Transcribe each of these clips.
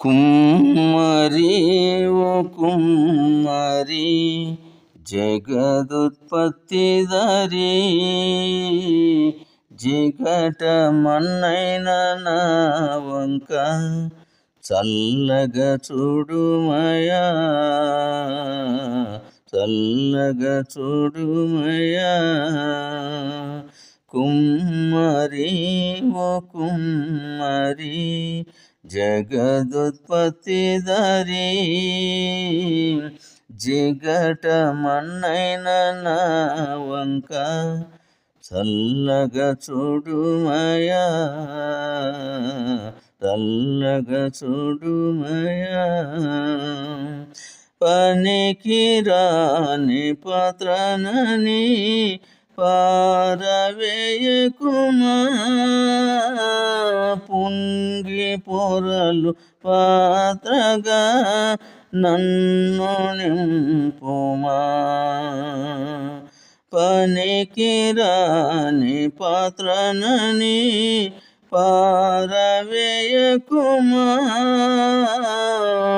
కుమ్మరి ఓ కుమ్మరి జగదుత్పత్తి దరి జిగట మన్నైన నా వంక చల్లగా చూడుమయా చల్లగా చూడుమయా కుమ్మరి ఓ కుమ్మరి జగదుత్పత్తి దరి జిగట మన్నైన నా వంక చల్లగా చూడుమయా చల్లగా చూడుమయా పనికి రాని పాత్రనని పారవేయకుమా పొంగి పొరలు పాత్రగా నన్ను నింపుమా. పనికిరాని పాత్రనని పారవేయకుమా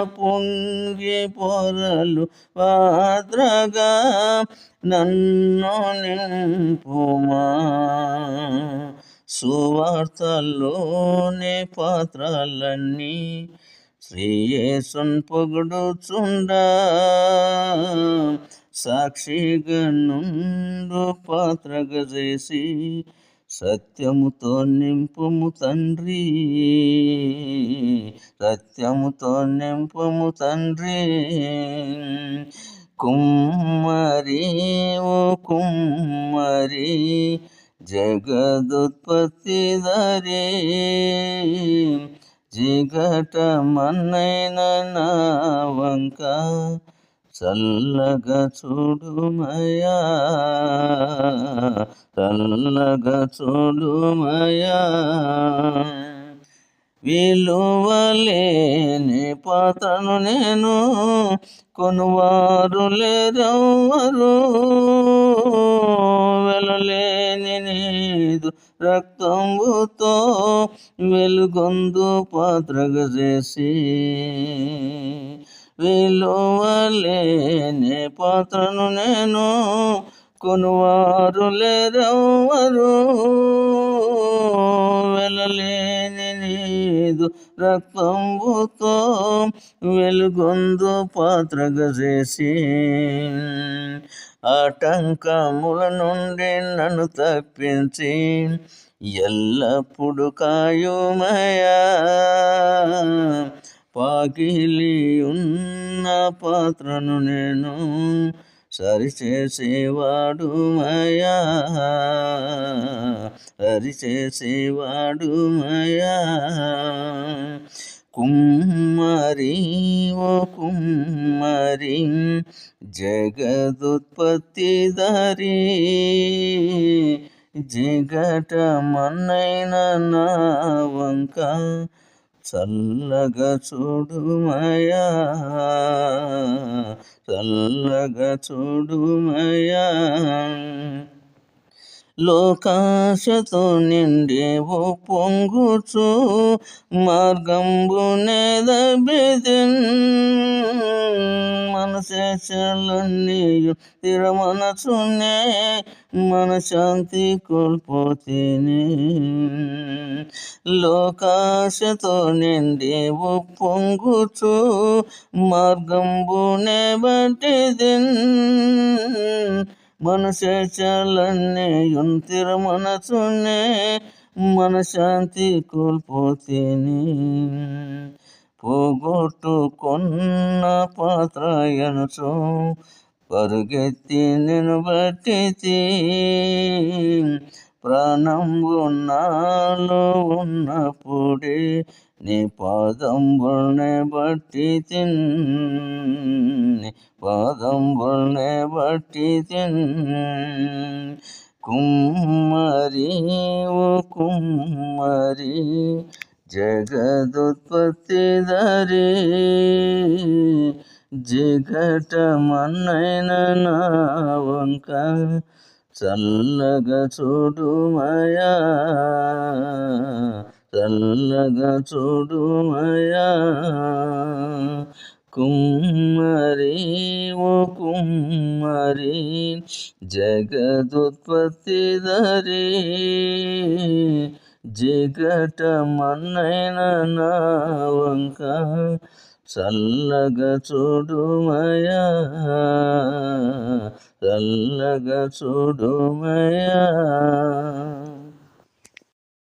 పొంగి పొరలు పాత్రగా నన్ను నింపుమా. సువార్తల్లోని పాత్రలన్నీ శ్రీయేసున్ పొగుడుచుండా. సాక్షిగా నుండు పాత్రగా చేసి సత్యముతో నింపుము తండ్రి. సత్యముతో నింపుము తండ్రి. కుమ్మరి ఓ కుమ్మరి జగదుత్పత్తి దరి జిగట మన్నైన నా వంక చల్లగా చూడుమయా చల్లగా చూడుమయా విలువలేని పాత్రను నేను కొనువారు లేరవ్వరు వెలలేని నీదు రక్తంబుతో వెలుగొందు పాత్రగా చేసి. విలువలేని పాత్రను నేను కొనువారు లేరవ్వరు వెలలేని నీదు రక్తంబుతో వెలుగొందు పాత్రగా చేసి. ఆటంకముల నుండి నన్ను తప్పించి ఎల్లప్పుడు కాయుమయా పాకిలి ఉన్న పాత్రను నేను సరిచేసేవాడు మయా. సరిచేసేవాడు మయా కుమ్మరి ఓ కుమ్మరి జగదుత్పత్తి దారి జగట మన్నైన నా వంక చల్లగా చూడుమయా చల్లగా చూడుమయా లోకాశతో నిండేవు పొంగుచు మార్గంబు బిదిన్. మనసేచలన్నీయు తిరమనచునే మన శాంతి కోల్పోతేనే లోకాశతో నిండేవు పొంగుచు మార్గంబునే బట్టిదిన్ మనసేచలన్నీ యుంతిర మనసునే మన శాంతి కోల్పోతేనే పోగొట్టుకున్న పాత్రయనుచు పరుగెత్తి నేను బట్టి ప్రాణంబు నాలో ఉన్నప్పుడే నీ పాదంబుల్నే బట్టి తిన్. పాదంబుల్నే బట్టి తిన్. కుమ్మరి ఓ కుమ్మరి జగదుత్పత్తి దరి జిగట మన్నైన నా వంక చల్లగా చూడుమయా చల్లగా చూడుమయా. కుమ్మరి ఓ కుమ్మరి జగదుత్పత్తి దరి జిగట మన్నైన నా వంక చల్లగా చూడుమయా చల్లగా చూడుమయా